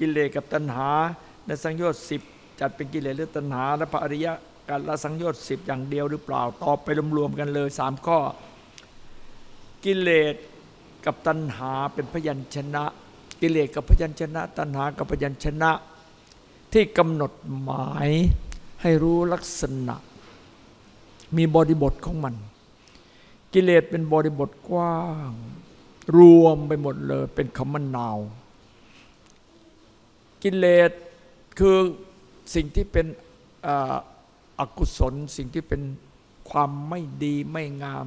กิเลสกับตัณหาในสังโยชน์สิบจัดเป็นกิเลสหรือตัณหาและพระอริยะการละสังโยชน์สิบอย่างเดียวหรือเปล่าตอบไปรวมๆกันเลยสามข้อ กิเลสกับตัณหาเป็นพยัญชนะ กิเลสกับพยัญชนะ ตัณหากับพยัญชนะ ที่กำหนดหมายให้รู้ลักษณะ มีบริบทของมัน กิเลสเป็นบริบทกว้าง รวมไปหมดเลยเป็นคำมันนาว กิเลสคือสิ่งที่เป็นออกุศล สิ่งที่เป็นความไม่ดีไม่งาม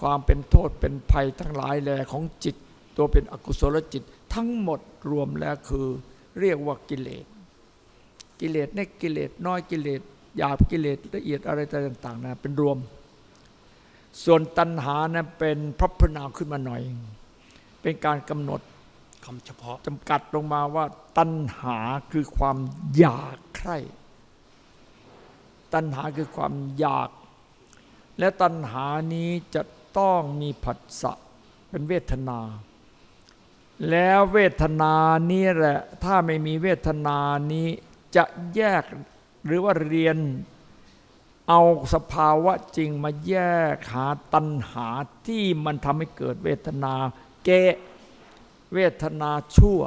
ความเป็นโทษเป็นภัยทั้งหลายแหล่ของจิต ตัวเป็นอกุศลจิต ทั้งหมดรวมแล้วคือเรียกว่ากิเลส กิเลสเล็กกิเลสน้อยกิเลสหยาบกิเลสละเอียดอะไรต่างๆนะเป็นรวม ส่วนตัณหานะเป็นพระพนาขึ้นมาหน่อย เป็นการกำหนด คำเฉพาะจำกัดลงมาว่า ตัณหาคือความอยากใคร่ ตัณหาคือความอยาก และตัณหานี้จะต้องมีผัสสะเป็นเวทนา แล้วเวทนานี้แหละ ถ้าไม่มีเวทนานี้จะแยกหรือว่าเรียนเอาสภาวะจริงมาแยกหาตัณหาที่มันทำให้เกิดเวทนา เกะ เวทนาชั่ว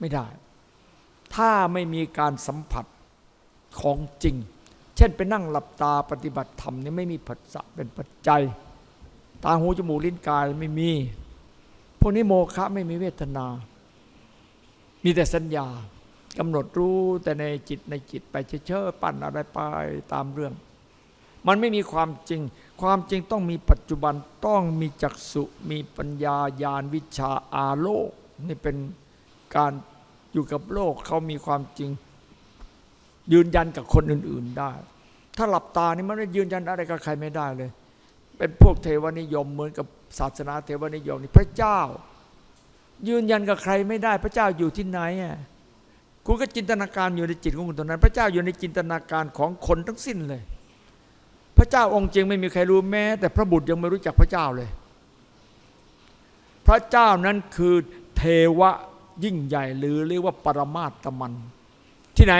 ไม่ได้ ถ้าไม่มีการสัมผัสของจริง เช่นไปนั่งหลับตาปฏิบัติธรรมนี่ไม่มีผัสสะเป็นปัจจัย ตาหูจมูกลิ้นกายไม่มี พวกนี้โมฆะไม่มีเวทนา มีแต่สัญญากำหนดรู้แต่ในจิตในจิตไปเฉยๆปั่นอะไรไปตามเรื่อง มันไม่มีความจริง ความจริงต้องมีปัจจุบันต้องมีจักษุมีปัญญาญาณวิชาอาโลกนี่เป็นการอยู่กับโลกเขามีความจริงยืนยันกับคนอื่น ๆได้ ถ้าหลับตานี่มันไม่ยืนยันอะไรกับใครไม่ได้เลย เป็นพวกเทวนิยมเหมือนกับศาสนาเทวนิยมนี่พระเจ้า ยืนยันกับใครไม่ได้ พระเจ้าอยู่ที่ไหนอะคุณก็จินตนาการอยู่ในจิตของคุณตรงนั้น พระเจ้าอยู่ในจินตนาการของคนทั้งสิ้นเลย พระเจ้าองค์จริงไม่มีใครรู้แม้ แต่พระบุตรยังไม่รู้จักพระเจ้าเลย พระเจ้านั้นคือเทวะยิ่งใหญ่หรือเรียกว่าปรมาตมัน ที่ไหน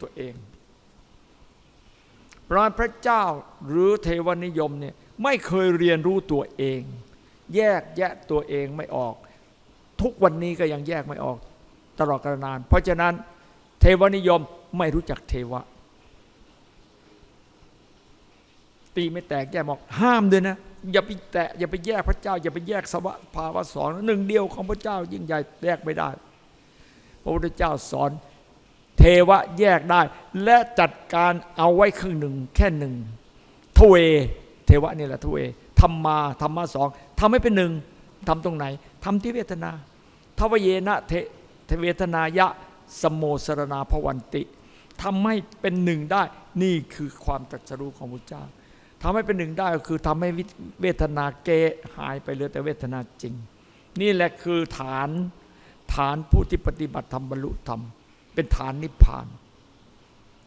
ตัวเองเพราะพระเจ้าหรือเทวนิยมเนี่ยไม่เคยเรียนรู้ตัวเอง แยกแยะตัวเองไม่ออก ทุกวันนี้ก็ยังแยกไม่ออกตลอดกาลนาน เพราะฉะนั้นเทวนิยมไม่รู้จักเทวะ ตีไม่แตกแยกบอกห้ามด้วยนะ อย่าไปแตะอย่าไปแยกพระเจ้า อย่าไปแยกสวะภาวะสอนหนึ่งเดียวของพระเจ้ายิ่งใหญ่แยกไม่ได้ พระพุทธเจ้าสอนเทวะแยกได้ และจัดการเอาไว้ครึ่งหนึ่งแค่หนึ่งทเว เทวะนี่แหละทเวธรรมาธรรมะสองทำให้เป็นหนึ่งทำตรงไหนทำที่เวทนาทวเยนะเทเวทนายะสมโมสรณาภวันติทำให้เป็นหนึ่งได้ นี่คือความตรัสรู้ของพระเจ้า ทำให้เป็นหนึ่งได้ก็คือทำให้เวทนาเกหายไปเหลือแต่เวทนาจริง นี่แหละคือฐานฐานผู้ที่ปฏิบัติธรรมบรรลุธรรม เป็นฐานนิพพาน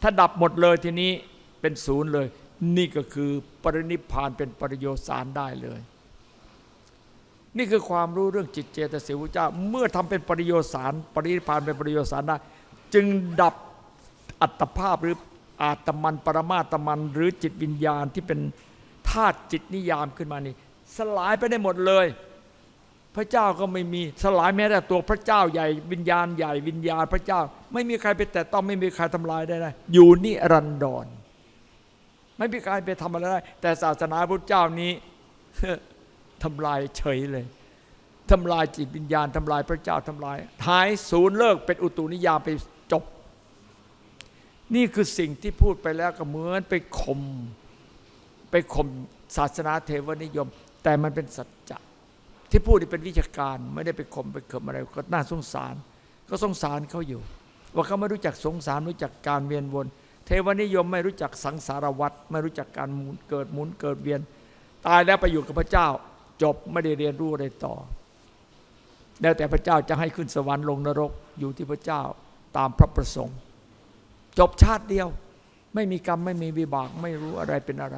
ถ้าดับหมดเลยทีนี้เป็นศูนย์เลย นี่ก็คือปรินิพพานเป็นปริโยสารได้เลย นี่คือความรู้เรื่องจิตเจตสิกพระเจ้า เมื่อทำเป็นปริโยสาร ปรินิพพานเป็นปริโยสารได้ จึงดับอัตภาพหรือ อาตมันปรมาตมัน หรือจิตวิญญาณที่เป็นธาตุจิตนิยามขึ้นมานี่ สลายไปได้หมดเลย พระเจ้าก็ไม่มีสลายแม้แต่ตัวพระเจ้าใหญ่ วิญญาณใหญ่วิญญาณพระเจ้า ไม่มีใครไปแต่ต้องไม่มีใครทำลายได้นะอยู่นี่รันดร ไม่มีใครไปทำอะไรได้ แต่ศาสนาพุทธเจ้านี้ทำลายเฉยเลยทำลายจิตวิญญาณทำลายพระเจ้าทำลายหายศูนย์เลิกเป็นอุตุนิยามไป นี่คือสิ่งที่พูดไปแล้วก็เหมือนไปข่มไปข่มศาสนาเทวนิยม แต่มันเป็นสัจจะที่พูดนี่เป็นวิชาการ ไม่ได้ไปข่มไปเขิมอะไรก็น่าสงสาร ก็สงสารเขาอยู่ ว่าเขาไม่รู้จักสงสารรู้จักการเวียนวน เทวนิยมไม่รู้จักสังสารวัฏไม่รู้จักการหมุนเกิดหมุนเกิดเวียน ตายแล้วไปอยู่กับพระเจ้า จบไม่ได้เรียนรู้อะไรต่อ แล้วแต่พระเจ้าจะให้ขึ้นสวรรค์ลงนรกอยู่ที่พระเจ้าตามพระประสงค์ จบชาติเดียว ไม่มีกรรมไม่มีวิบากไม่รู้อะไรเป็นอะไร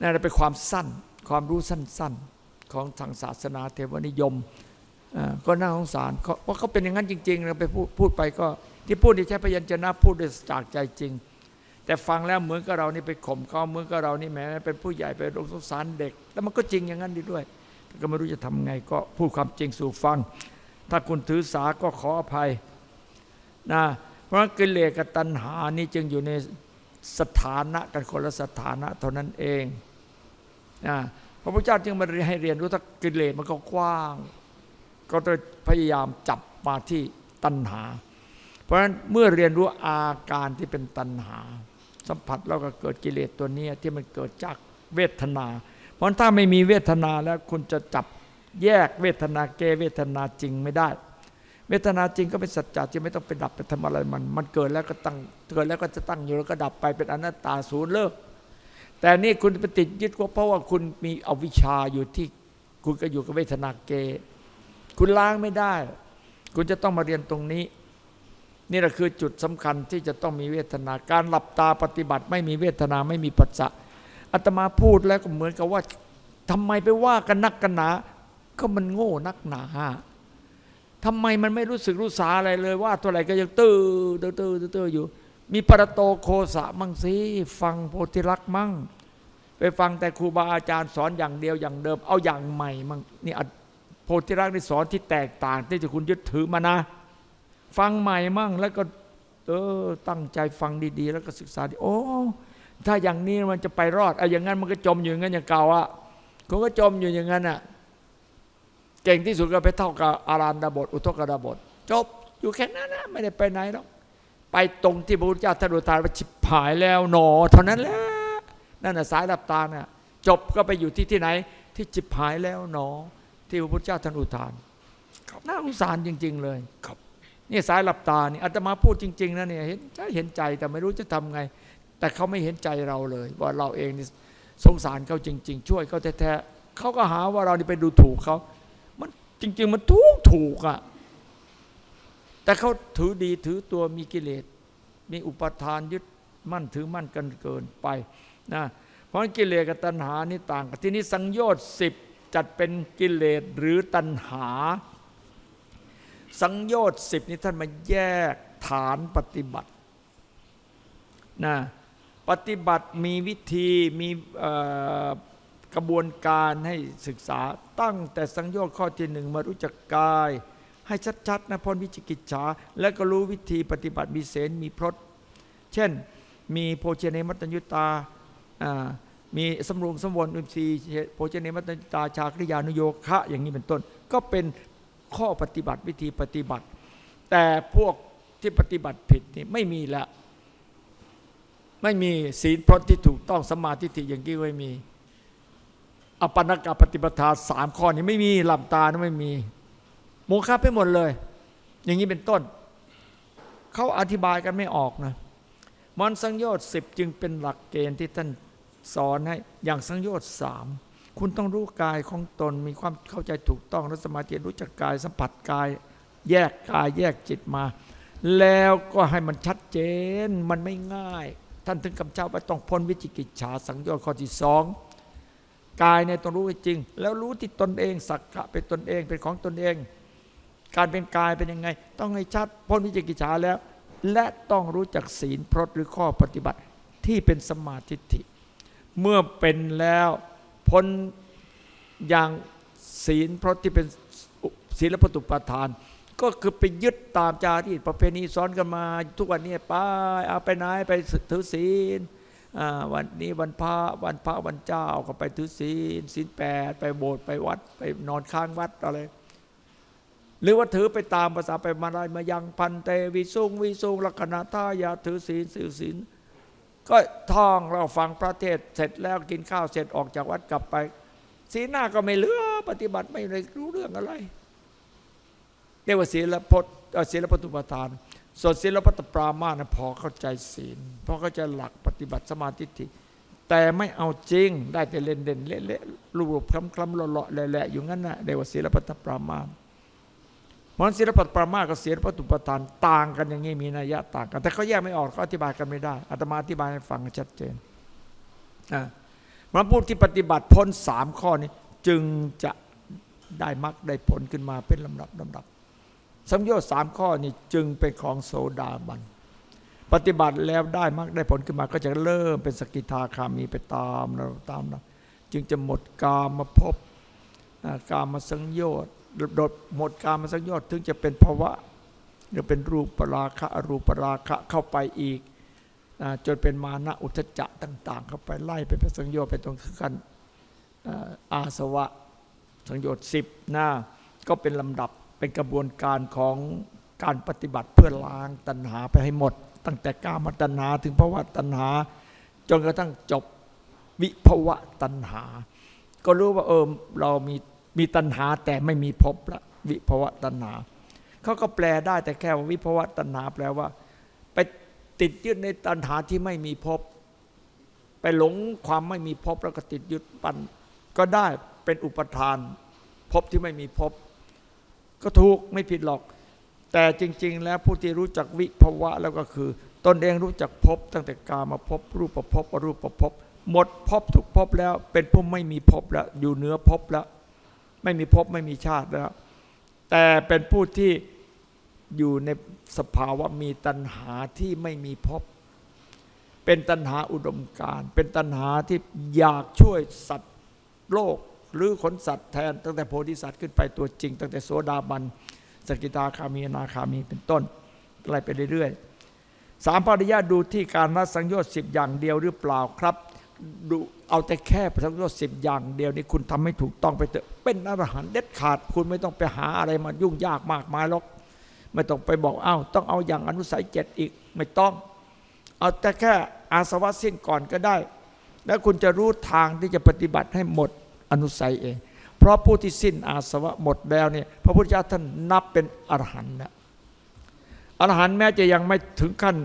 นั่นเป็นความสั้น ความรู้สั้นๆ ของทางศาสนาเทวนิยมก็น่าสงสารเพราะเขาเป็นอย่างนั้นจริงๆเราไปพูดพูดไปก็ ที่พูดที่ใช้พยัญชนะพูดด้วยจากใจจริง แต่ฟังแล้วเหมือนกับเรานี่ไปข่มเขาเหมือนกับเรานี่แหมเป็นผู้ใหญ่ไปสงสารเด็ก แล้วมันก็จริงอย่างนั้นดีด้วย ก็ไม่รู้จะทำไงก็พูดความจริงสู่ฟัง ถ้าคุณถือสาก็ขออภัยนะ เพราะกิเลสกับตัณหานี่จึงอยู่ในสถานะกันคนละสถานะเท่านั้นเองนะพระพุทธเจ้าจึงมาให้เรียนรู้ถ้ากิเลสมันก็กว้าง ก็ต้องพยายามจับมาที่ตัณหา เพราะฉะนั้นเมื่อเรียนรู้อาการที่เป็นตัณหา สัมผัสแล้วก็เกิดกิเลสตัวนี้ที่มันเกิดจากเวทนา เพราะถ้าไม่มีเวทนาแล้วคุณจะจับแยกเวทนาเกเวทนาจริงไม่ได้ เวทนาจริงก็เป็นสัจจะที่ไม่ต้องไปดับไปทำอะไรมัน มันเกิดแล้วก็ตั้งเกิดแล้วก็จะตั้งอยู่แล้วก็ดับไปเป็นอนัตตาศูนย์เลิก แต่นี่คุณไปติดยึดว่าเพราะว่าคุณมีอวิชชาอยู่ที่คุณก็อยู่กับเวทนาเก คุณล้างไม่ได้ คุณจะต้องมาเรียนตรงนี้ นี่แหละคือจุดสำคัญที่จะต้องมีเวทนาการหลับตาปฏิบัติ ไม่มีเวทนาไม่มีปัสสะอาตมาพูดแล้วก็เหมือนกับว่าทำไมไปว่ากันนักกันหนา ก็มันโง่นักหนา ทำไมมันไม่รู้สึกรู้สาอะไรเลยว่าตัวไหนก็ยังตื้อตื้อตื้อตื้อตื้ออยู่ มีปรโตโคสะมั่งสิฟังโพธิลักษ์มั่ง ไปฟังแต่ครูบาอาจารย์สอนอย่างเดียวอย่างเดิม เอาอย่างใหม่มั่งนี่อะโพธิลักษ์นี่สอนที่แตกต่าง ที่จะคุณยึดถือมานะ ฟังใหม่มั่งแล้วก็ เออตั้งใจฟังดีๆ แล้วก็ศึกษาดีโอ้ถ้าอย่างนี้มันจะไปรอดไอ้อย่างนั้นมันก็จมอยู่อย่างนั้นอย่างเก่าอะเขาก็จมอยู่อย่างนั้นอะ ก่งที่สุดก็ไปเท่ากับอารันดาบท อุทกดาบท จบอยู่แค่นั้นนะไม่ได้ไปไหนหรอกไปตรงที่พระพุทธเจ้าท่านอุทานว่าฉิบหายแล้วหนอ เท่านั้นแหละนั่นน่ะสายหลับตาน่ะจบก็ไปอยู่ที่ที่ไหน ที่จิบหายแล้วหนอ ที่พระพุทธเจ้าท่านอุทานครับน่าสงสารจริง ๆ เลยครับนี่สายหลับตานี่อาตมาพูดจริง ๆนะเนี่ยเห็นใจเห็นใจแต่ไม่รู้จะทำไง แต่เขาไม่เห็นใจเราเลย ว่าเราเองนี่สงสารเขาจริง ๆ ช่วยเขาแท้ๆเขาก็หาว่าเรานี่ไปดูถูกเขามัน จริง ๆ มันถูกถูกอะ แต่เขาถือดีถือตัวมีกิเลส มีอุปทานยึดมั่นถือมั่นกันเกินไปนะเพราะฉะนั้นกิเลสกับตัณหานี่ต่างกันที่นี้สังโยชน์สิบจัดเป็นกิเลสหรือตัณหา สังโยชน์สิบนี้ท่านมาแยกฐานปฏิบัตินะปฏิบัติมีวิธีมีเอ่อ กระบวนการให้ศึกษาตั้งแต่สังโยชน์ข้อที่หนึ่งมารู้จักกาย ให้ชัดๆนะพ้นวิจิกิจฉาและก็รู้วิธีปฏิบัติมีเสนมีพรตเช่น มีโภชเนมัตตัญญุตาอ่ามีสำรวมสมวนอุสีย์โภชเนมัตตัญญุตาชาคริยานุโยคะอย่างนี้เป็นต้น ก็เป็นข้อปฏิบัติวิธีปฏิบัติ แต่พวกที่ปฏิบัติผิดนี่ไม่มีละไม่มีศีลพรตที่ถูกต้องสมาธิอย่างนี้ไม่มี อปนนกปฏิปทาสามข้อนี้ไม่มีหลับตานะไม่มี โมฆะไปหมดเลย อย่างนี้เป็นต้น เขาอธิบายกันไม่ออกนะมันสังโยชน์สิบจึงเป็นหลักเกณฑ์ที่ท่านสอนให้อย่างสังโยชน์สามคุณต้องรู้กายของตนมีความเข้าใจถูกต้องรัสมาธิรู้จักกายสัมผัสกาย แยกกายแยกจิตมา แล้วก็ให้มันชัดเจนมันไม่ง่าย ท่านถึงกำชับว่าต้องพ้นวิจิกิจฉาสังโยชน์ข้อที่สอง กายในยต้องรู้ให้จริง แล้วรู้ที่ตนเองสักกะเป็นตนเองเป็นของตนเอง การเป็นกายเป็นยังไง ต้องให้ชัดพ้นวิจิกิจฉาแล้ว และต้องรู้จักศีลพรตหรือข้อปฏิบัติที่เป็นสมาธิิเมื่อเป็นแล้วพ้นอย่างศีลพรตที่เป็นศีลปตุปทาน ก็คือไปยึดตามจารีตประเพณีสอนกันมา ทุกวันนี้ไปเอาไปไหนไปถือศีล วันนี้วันพระวันพระวันเจ้าก็ไปถือศีลศีลแปดไปโบสถ์ไปวัด ไปนอนค้างวัดอะไรหรือว่าถือไปตามภาษาไปมาลายมายังพันเตวิสุงวิสุงลักษณะท่ายาถือศีลถือศีลก็ท่องเราฟังพระเทศเสร็จแล้วกินข้าวเสร็จออกจากวัดกลับไปสีหน้าก็ไม่เหลือปฏิบัติไม่ได้รู้เรื่องอะไรเรียกว่าศีลพจน์เอ่อศีลปตุปทาน ส่วนศีลปตปรามานะพอเข้าใจศีลพอเข้าใจหลักปฏิบัติสมาธิฏฐิแต่ไม่เอาจริงได้แต่เล่นเด่นเละเละรูปคำคำๆเลาะๆแหละๆอยู่งั้นนะเรียกว่าศีลปตปรามาสเพราะฉะนั้นศีลปฏิปรามากับศีลปฏิปทานต่างกันอย่างนี้มีนัยยะต่างกัน แต่เขาแยกไม่ออกเขาอธิบายกันไม่ได้อาตมาอธิบายให้ฟังชัดเจนอ่ามันพูดที่ปฏิบัติพ้นสามข้อนี้ จึงจะได้มรรคได้ผลขึ้นมาเป็นลำดับลำดับ สังโยชน์สามข้อนี้จึงเป็นของโสดาบัน ปฏิบัติแล้วได้มรรคได้ผลขึ้นมาก็จะเริ่มเป็นสกิทาคามีไปตามเราตามเราจึงจะหมดกามมาพบกามมาสังโยชน์โดดหมดกามมาสังโยชน์ถึงจะเป็นภาวะหรือเป็นรูปราคะอรูปราคะเข้าไปอีกจนเป็นมานะอุทจจะต่าง ๆ เข้าไปไล่ไปเป็นสังโยชน์ไปตรงขั้นอาสวะสังโยชน์สิบหน้าก็เป็นลำดับ เป็นกระบวนการของการปฏิบัติเพื่อล้างตัณหาไปให้หมด ตั้งแต่กามตัณหาถึงภวะตัณหา จนกระทั่งจบวิภวะตัณหา ก็รู้ว่าเออเรามีมีตัณหาแต่ไม่มีภพละวิภวะตัณหาเขาก็แปลได้แต่แค่ว่าวิภวะตัณหาแปลว่า ไปติดยึดในตัณหาที่ไม่มีภพไปหลงความไม่มีภพแล้วก็ติดยึดปันก็ได้เป็นอุปทานภพที่ไม่มีภพ ก็ถูกไม่ผิดหรอก แต่จริง ๆ แล้วผู้ที่รู้จักวิภวะแล้วก็คือ ตนเองรู้จักภพตั้งแต่กามาภพรูปประพอรูปประภพหมดภพทุกภพแล้วเป็นผู้ไม่มีภพแล้ว อยู่เหนือภพแล้ว ไม่มีภพไม่มีชาติแล้ว แต่เป็นผู้ที่อยู่ในสภาวะมีตัณหาที่ไม่มีภพเป็นตัณหาอุดมการ เป็นตัณหาที่อยากช่วยสัตว์โลก หรือขนสัตว์แทนตั้งแต่โพธิสัตว์ขึ้นไปตัวจริง ตั้งแต่โสดาบันสกิทาคามีนาคามีเป็นต้นไล่ไปเรื่อยๆสามปริยาดูที่การละสังโยชน์สิบอย่างเดียวหรือเปล่าครับดูเอาแต่แค่สังโยชน์สิบอย่างเดียวนี่คุณทำให้ถูกต้องไปเถอะเป็นอรหันต์เด็ดขาด คุณไม่ต้องไปหาอะไรมายุ่งยากมากมายหรอกไม่ต้องไปบอกอ้าวต้องเอาอย่างอนุสัยเจ็ดอีกไม่ต้อง เอาแต่แค่อาสวะสิ้นก่อนก็ได้ แล้วคุณจะรู้ทางที่จะปฏิบัติให้หมด อนุสัยเอง เพราะผู้ที่สิ้นอาสวะหมดแล้วเนี่ยพระพุทธเจ้าท่านนับเป็นอรหันต์แล้วอรหันต์แม้จะยังไม่ถึงขั้น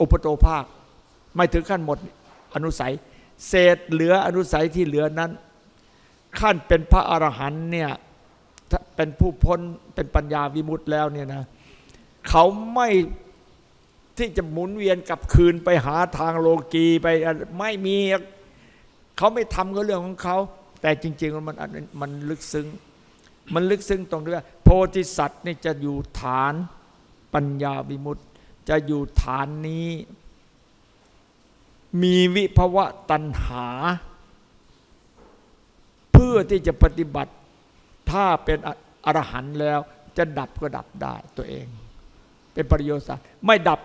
อุปโตภาค ไม่ถึงขั้นหมดอนุสัย เศษเหลืออนุสัยที่เหลือนั้น ขั้นเป็นพระอรหันต์เนี่ยเป็นผู้พ้นเป็นปัญญาวิมุตต์แล้วเนี่ยนะเขาไม่ที่จะหมุนเวียนกลับคืนไปหาทางโลกีไปไม่มี เขาไม่ทำก็เรื่องของเขา แต่จริง ๆ มันมันลึกซึ้ง มันลึกซึ้งตรงที่ว่าโพธิสัตว์นี่จะอยู่ฐานปัญญาวิมุตต์จะอยู่ฐานนี้ มีวิภวะตัณหา เพื่อที่จะปฏิบัติถ้าเป็นอรหันต์แล้ว จะดับก็ดับได้ตัวเอง เป็นปริโยสารไม่ดับ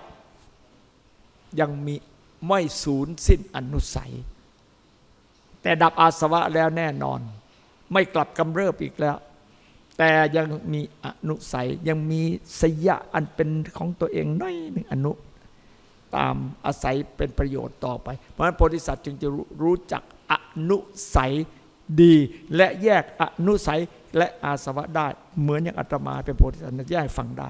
ยังมีไม่สูญสิ้นอนุสัย แต่ดับอาสวะแล้วแน่นอน ไม่กลับกำเริบอีกแล้ว แต่ยังมีอนุสัยยังมีสยะอันเป็นของตัวเองน้อยหนึ่งอนุตามอาศัยเป็นประโยชน์ต่อไป เพราะฉะนั้นโพธิสัตว์จึงจะรู้จักอนุสัยดี และแยกอนุสัยและอาสวะได้ เหมือนอย่างอาตมาเป็นโพธิสัตว์แยกฟังได้